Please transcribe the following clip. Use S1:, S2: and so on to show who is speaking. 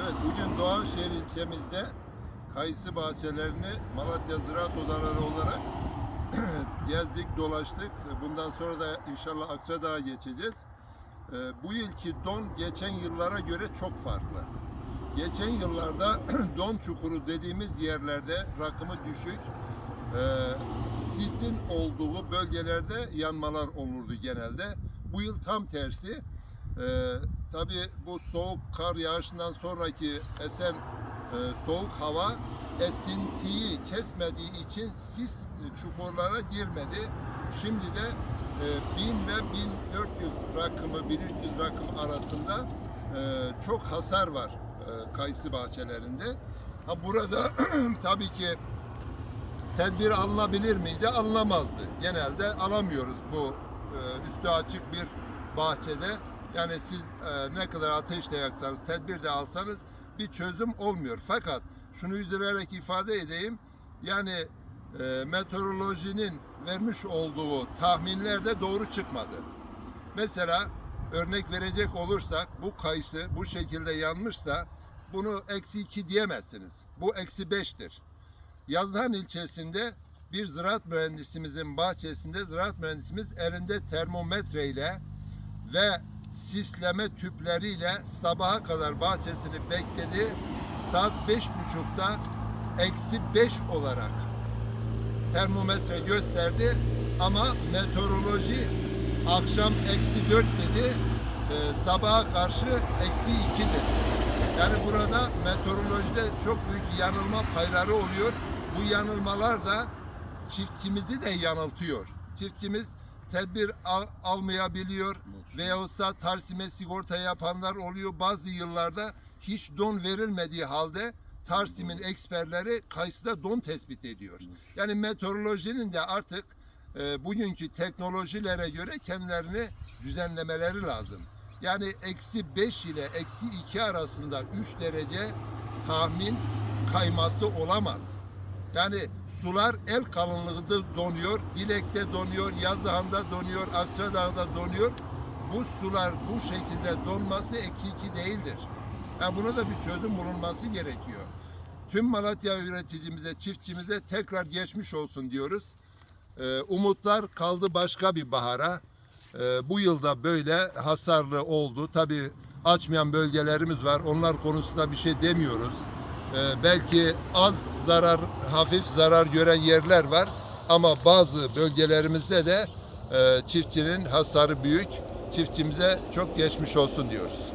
S1: Evet bugün Doğanşehir ilçemizde kayısı bahçelerini Malatya Ziraat Odaları olarak gezdik, dolaştık. Bundan sonra da inşallah Akçadağ'a geçeceğiz. Ee, Bu yılki don geçen yıllara göre çok farklı. Geçen yıllarda don çukuru dediğimiz yerlerde rakımı düşük, e, sisin olduğu bölgelerde yanmalar olurdu genelde. Bu yıl tam tersi. Tabii bu soğuk kar yağışından sonraki esen e, soğuk hava esintiyi kesmediği için sis e, çukurlara girmedi. Şimdi de e, 1000 ve 1400 rakımı 1300 rakım arasında e, çok hasar var e, kayısı bahçelerinde. Ha burada tabii ki tedbir alınabilir miydi? Alınamazdı. Genelde alamıyoruz bu e, üstü açık bir bahçede. Yani siz e, ne kadar ateş de yaksanız, tedbir de alsanız bir çözüm olmuyor. Fakat şunu üzülerek ifade edeyim. Yani e, meteorolojinin vermiş olduğu tahminler de doğru çıkmadı. Mesela örnek verecek olursak bu kayısı bu şekilde yanmışsa bunu eksi 2 diyemezsiniz. Bu eksi 5'tir. Yazhan ilçesinde bir ziraat mühendisimizin bahçesinde ziraat mühendisimiz elinde termometre ile ve sisleme tüpleriyle sabaha kadar bahçesini bekledi. Saat beş buçukta eksi 5 olarak termometre gösterdi ama meteoroloji akşam eksi 4 dedi e, sabaha karşı eksi 2 dedi. Yani burada meteorolojide çok büyük yanılma payları oluyor. Bu yanılmalar da çiftçimizi de yanıltıyor. Çiftçimiz tedbir al- almayabiliyor veyahutsa tarsime sigorta yapanlar oluyor. Bazı yıllarda hiç don verilmediği halde Tarsim'in eksperleri kayısıda don tespit ediyor. Yani meteorolojinin de artık e, bugünkü teknolojilere göre kendilerini düzenlemeleri lazım. Yani eksi 5 ile eksi 2 arasında 3 derece tahmin kayması olamaz. Yani sular el kalınlığında donuyor, Dilek'te donuyor, Yazıhan'da donuyor, Akçadağ'da donuyor. Bu sular bu şekilde donması eksi 2 değildir. Yani buna da bir çözüm bulunması gerekiyor. Tüm Malatya üreticimize, çiftçimize tekrar geçmiş olsun diyoruz. Ee, umutlar kaldı başka bir bahara. Ee, bu yılda böyle hasarlı oldu. Tabii açmayan bölgelerimiz var. Onlar konusunda bir şey demiyoruz. Ee, belki az zarar, hafif zarar gören yerler var. Ama bazı bölgelerimizde de e, çiftçinin hasarı büyük. Çiftçimize çok geçmiş olsun diyoruz.